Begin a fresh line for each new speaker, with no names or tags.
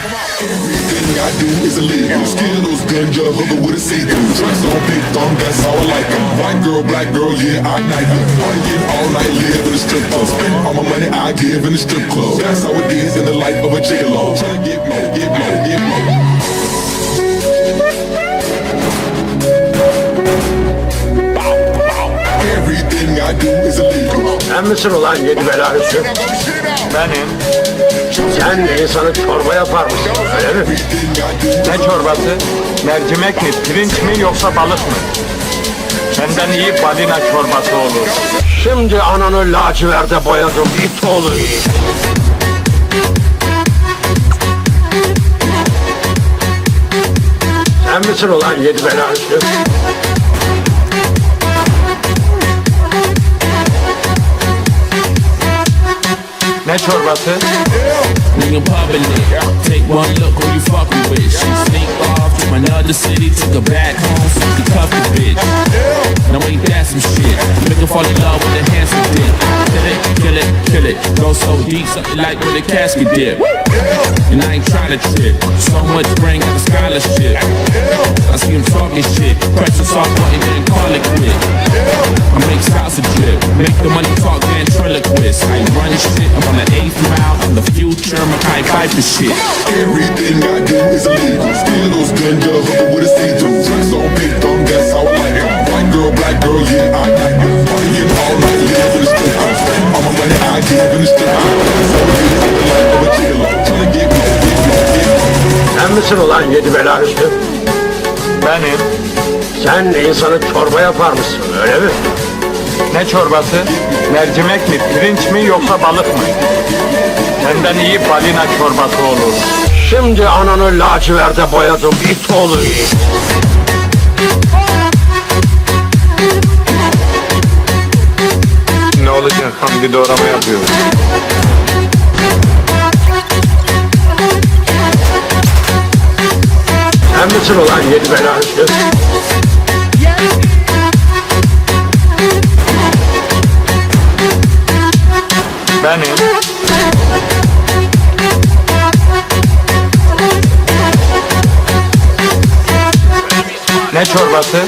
Everything I do is illegal. Skittles, ganja, hooker with a see-through. Tracks on big thumb, that's how I like 'em. White girl, black girl, yeah, I night her. Partying all night, live in the strip club. Spend all my money I give in the strip club. That's how it is in the life of a gigolo. Tryna get more, get more, get more. Everything I do is illegal.
Sen misin ulan yedi bela Hüsnü?
Benim.
Sen insanı çorba yapar mısın öyle mi?
Ne çorbası? Mercimek mi, pirinç mi yoksa balık mı? Senden iyi balina çorbası olur.
Şimdi ananı laciverde boyadım it oğlu it. Sen misin ulan yedi bela?
Ne çorbası?
Nigga public. Take one look who you fucking with. She sneak off from another city, took her back home, she cuffed the bitch. Now ain't that some shit? Make her fall in love with a handsome dick. Kill it, kill it, kill it. Go so deep, something like with a casket dip. And I ain't trying to trip. So much brain got a scholarship. Drip. Make the money talk ventriloquist. I run shit. I'm on the eighth round. I'm the future. Mackay Piper shit.
Everything I do is illegal. Skittles, ganja, hooker with a see-through. Tracks on big thumb, that's how I like. White girl, black girl, yeah, I like 'em. Partying all night, live in the strip all my money I give in the strip it is in the life of a gigolo. Tryna get more, get more, get more.
Sen misin ulan yedi bela Hüsnü?
Benim.
Sen insanı çorba yapar mısın öyle mi?
Ne çorbası? Mercimek mi, pirinç mi yoksa balık mı? Senden iyi balina çorbası olur.
Şimdi ananı laciverde boyadım it oğlu it.
Ne olacak? Hamdi doğrama yapıyor.
Sen misin ulan yedi bela Hüsnü?
Benim. Ne çorbası?